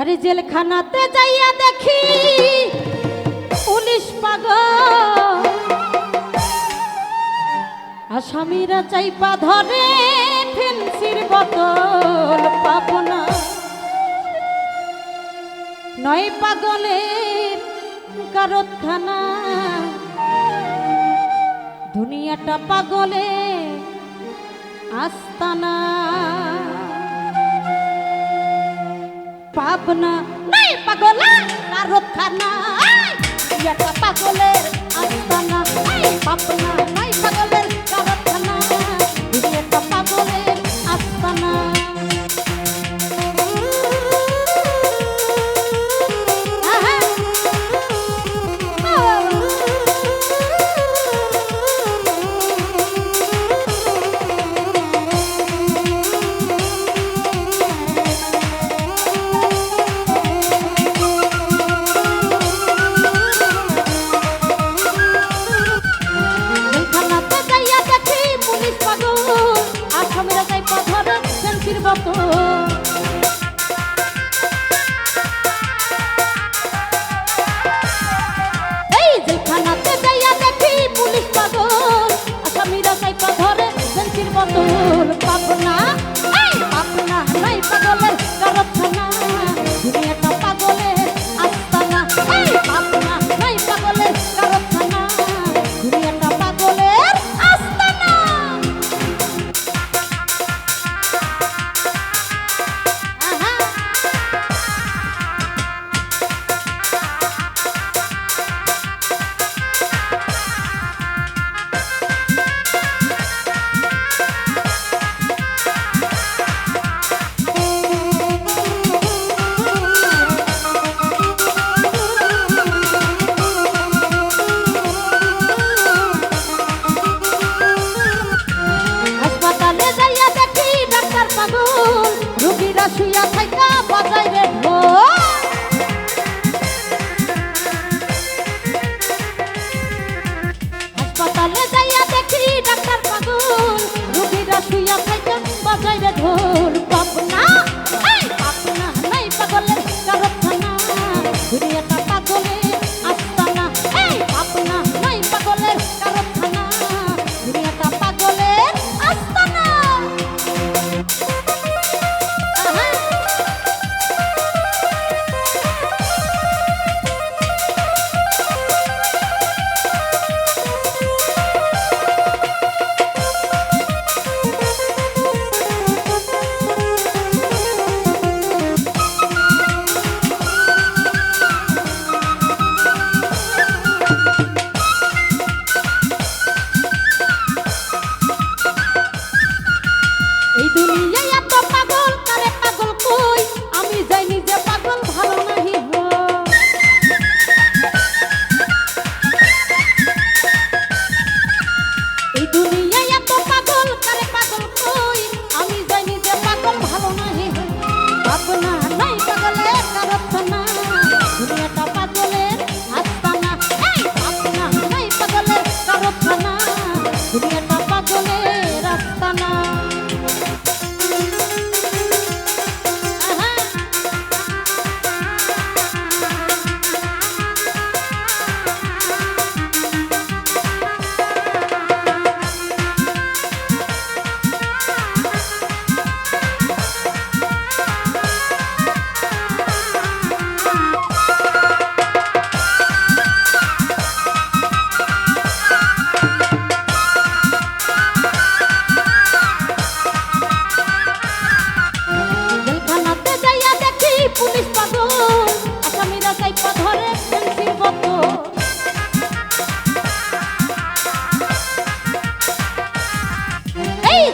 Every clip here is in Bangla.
আরে জেলখানাতে যাইয়া দেখি পুলিশ পাগল। আসামিরা চাইপা ধরে ফেন্সির পাব না। নয় পাগলের কারতখানা দুনিয়াটা পাগলে আস্তানা। পাবনা নাই পাগলা কারতখানা দুনিয়াটা পাগলের আস্তানা।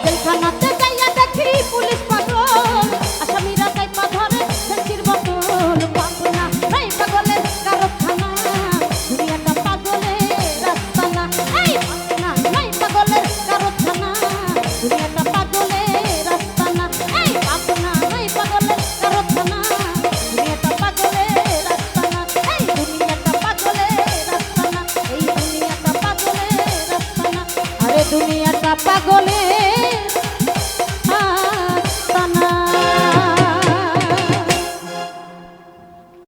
জেলখানাতে যাইয়া দেখি পুলিশ পাগল। আসামিরা তাই পাথরে ফেন্সির বোতল। পাবো না নাই পাগলের কারখানা। দুনিয়াটা দুনিয়াটা পাগল